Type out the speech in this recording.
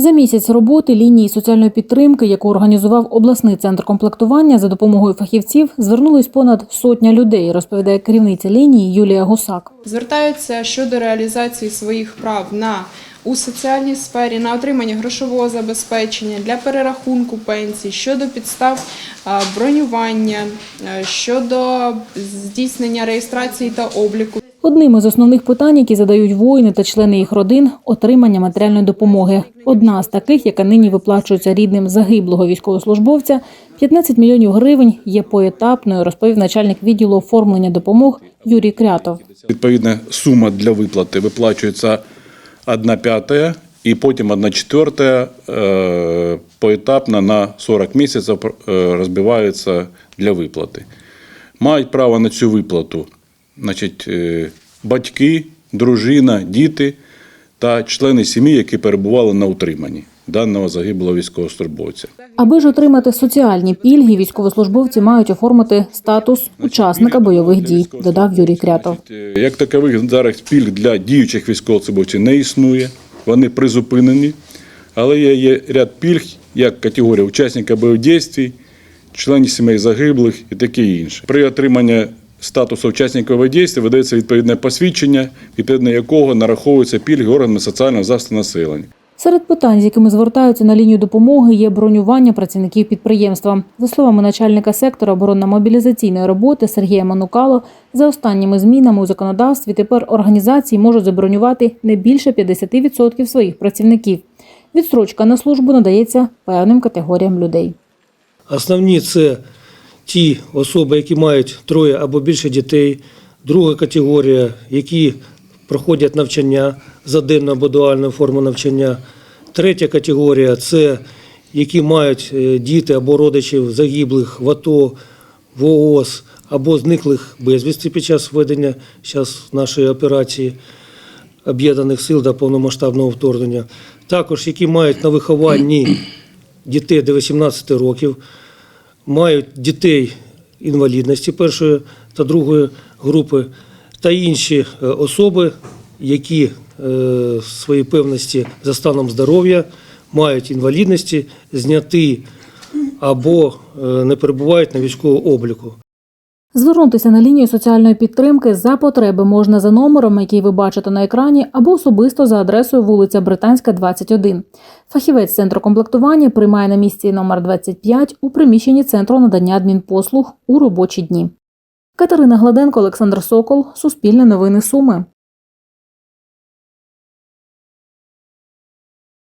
За місяць роботи лінії соціальної підтримки, яку організував обласний центр комплектування за допомогою фахівців, звернулись понад сотня людей, розповідає керівниця лінії Юлія Гусак. звертаються щодо реалізації своїх прав на у соціальній сфері на отримання грошового забезпечення для перерахунку пенсій, щодо підстав бронювання, щодо здійснення реєстрації та обліку. Одним із основних питань, які задають воїни та члени їх родин отримання матеріальної допомоги. Одна з таких, яка нині виплачується рідним загиблого військовослужбовця, 15 мільйонів гривень є поетапною, розповів начальник відділу оформлення допомог Юрій Крятов. Відповідна сума для виплати виплачується 1 п'ята і потім 1 четверта е, поетапно на 40 місяців е, розбивається для виплати. Мають право на цю виплату значить, е, батьки, дружина, діти та члени сім'ї, які перебували на утриманні даного загиблого військовослужбовця. Аби ж отримати соціальні пільги, військовослужбовці мають оформити статус учасника бойових дій, додав Юрій Крятов. Як такових зараз пільг для діючих військовослужбовців не існує, вони призупинені, але є, є ряд пільг, як категорія учасника бойових дій, членів сімей загиблих і таке інше. При отриманні статусу учасника бойових видається відповідне посвідчення, відповідно якого нараховуються пільги органами соціального захисту населення. Серед питань, з якими звертаються на лінію допомоги, є бронювання працівників підприємства. За словами начальника сектора оборонно-мобілізаційної роботи Сергія Манукало, за останніми змінами у законодавстві тепер організації можуть забронювати не більше 50% своїх працівників. Відстрочка на службу надається певним категоріям людей. Основні це ті особи, які мають троє або більше дітей. Друга категорія, які проходять навчання за денну або дуальну форму навчання. Третя категорія це які мають е, діти або родичів загиблих в АТО, в ООС або зниклих безвісти під час ведення зараз нашої операції об'єднаних сил до повномасштабного вторгнення. Також які мають на вихованні дітей до 18 років, мають дітей інвалідності першої та другої групи, та інші е, особи, які е, в своїй певності за станом здоров'я мають інвалідності, зняти або е, не перебувають на військовому обліку. Звернутися на лінію соціальної підтримки за потреби можна за номером, який ви бачите на екрані, або особисто за адресою вулиця Британська, 21. Фахівець центру комплектування приймає на місці номер 25 у приміщенні центру надання адмінпослуг у робочі дні. Катерина Гладенко, Олександр Сокол, Суспільне новини Суми.